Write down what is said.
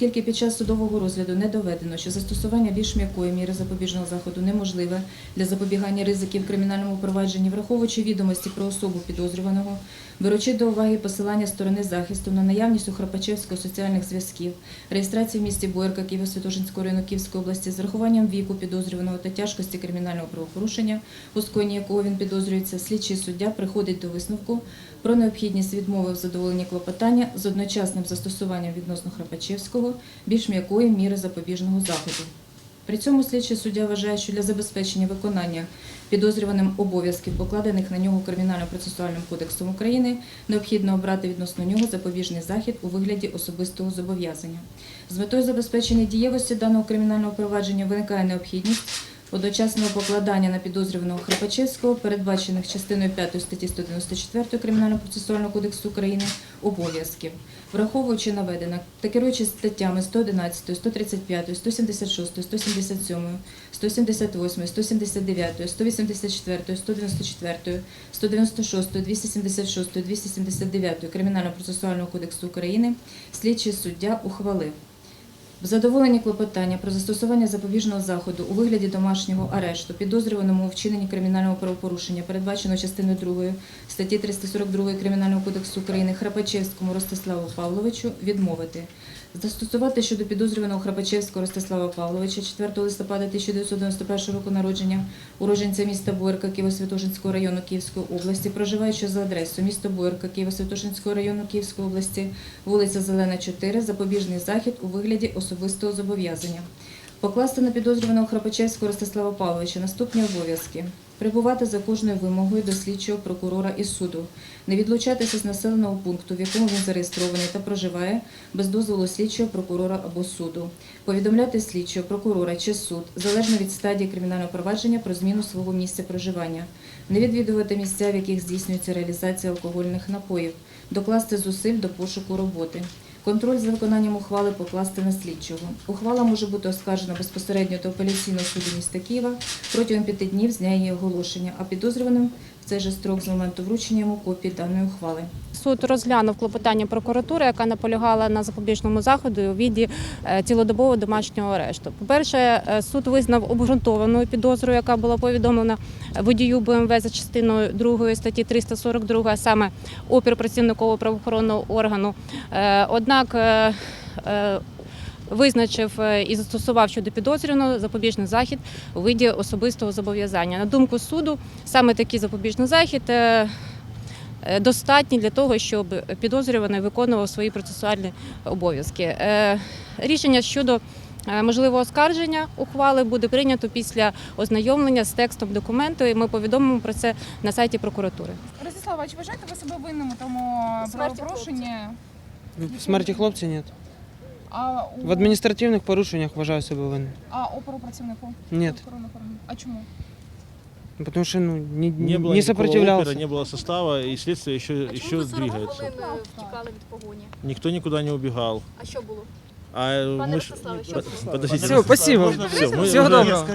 Оскільки під час судового розгляду не доведено, що застосування більш м'якої міри запобіжного заходу неможливе для запобігання ризиків в кримінальному провадженні, враховуючи відомості про особу підозрюваного, беручи до уваги посилання сторони захисту на наявність у Храпачевського соціальних зв'язків, реєстрації в місті Боярка Києво-Святошинського району Київської області з врахуванням віку підозрюваного та тяжкості кримінального правопорушення, у скоєнні якого він підозрюється, слідчий суддя приходить до висновку про необхідність відмови в задоволенні клопотання з одночасним застосуванням відносно Храпачевського більш м'якої міри запобіжного заходу. При цьому слідчий суддя вважає, що для забезпечення виконання підозрюваним обов'язків, покладених на нього Кримінально-процесуальним кодексом України, необхідно обрати відносно нього запобіжний захід у вигляді особистого зобов'язання. З метою забезпечення дієвості даного кримінального провадження виникає необхідність одночасного покладання на підозрюваного Храпачевського, передбачених частиною 5 статті 194 Кримінально-процесуального кодексу України, обов'язків. Враховуючи наведене та керуючись статтями 111, 135, 176, 177, 178, 179, 184, 194, 196, 276, 279 Кримінально-процесуального кодексу України, слідчий суддя ухвалив в задоволенні клопотання про застосування запобіжного заходу у вигляді домашнього арешту підозрюваному у вчиненні кримінального правопорушення, передбаченого частиною 2 статті 342 Кримінального кодексу України Храпачевському Ростиславу Павловичу відмовити. Застосувати щодо підозрюваного Храпачевського Ростислава Павловича 4 листопада 1991 року народження, уродженця міста Буєрка Києво-Святошинського району Київської області, проживаючи за адресою місто Буєрка Києво-Святошинського району Київської області, вулиця Зелена, 4, запобіжний захід у вигляді особистого зобов'язання. Покласти на підозрюваного Храпачевського Ростислава Павловича наступні обов'язки. Прибувати за кожною вимогою до слідчого прокурора і суду, не відлучатися з населеного пункту, в якому він зареєстрований та проживає, без дозволу слідчого прокурора або суду, повідомляти слідчого прокурора чи суд, залежно від стадії кримінального провадження про зміну свого місця проживання, не відвідувати місця, в яких здійснюється реалізація алкогольних напоїв, докласти зусиль до пошуку роботи. Контроль за виконанням ухвали покласти на слідчого. Ухвала може бути оскаржена безпосередньо до апеляційного суду міста Києва протягом п'яти днів з дня її оголошення, а підозрюваним в цей же строк з моменту вручення йому копії даної ухвали. Суд розглянув клопотання прокуратури, яка наполягала на запобіжному заходу у віді е, цілодобового домашнього арешту. По-перше, е, суд визнав обґрунтованою підозру, яка була повідомлена водію БМВ за частиною 2 статті 342, а саме опір працівникового правоохоронного органу. Е, Однак е, е, Визначив е, і застосував щодо підозрюваного запобіжний захід у виді особистого зобов'язання. На думку суду, саме такий запобіжний захід е, е, достатній для того, щоб підозрюваний виконував свої процесуальні обов'язки. Рішення щодо можливого оскарження ухвали буде прийнято після ознайомлення з текстом документу, і ми повідомимо про це на сайті прокуратури. Ростислава, чи вважаєте ви себе винним у тому правопорушенні? В смерті хлопця ні. А у В адміністративних порушеннях вважаю себе винним. а опору працівнику? Ні. Охоронних органів? А чому? Потому что ну, не, Не было не никакого сопротивлялся. опера, не было состава, и следствие еще, еще двигается. хвилин втікали від погоні? Никто никуда не убегал. А що було? А Пане мы ж- Ростиславе, що Под- було? Подождите. Всё, спасибо. Можно? Всё, мы Всего уже- доброго.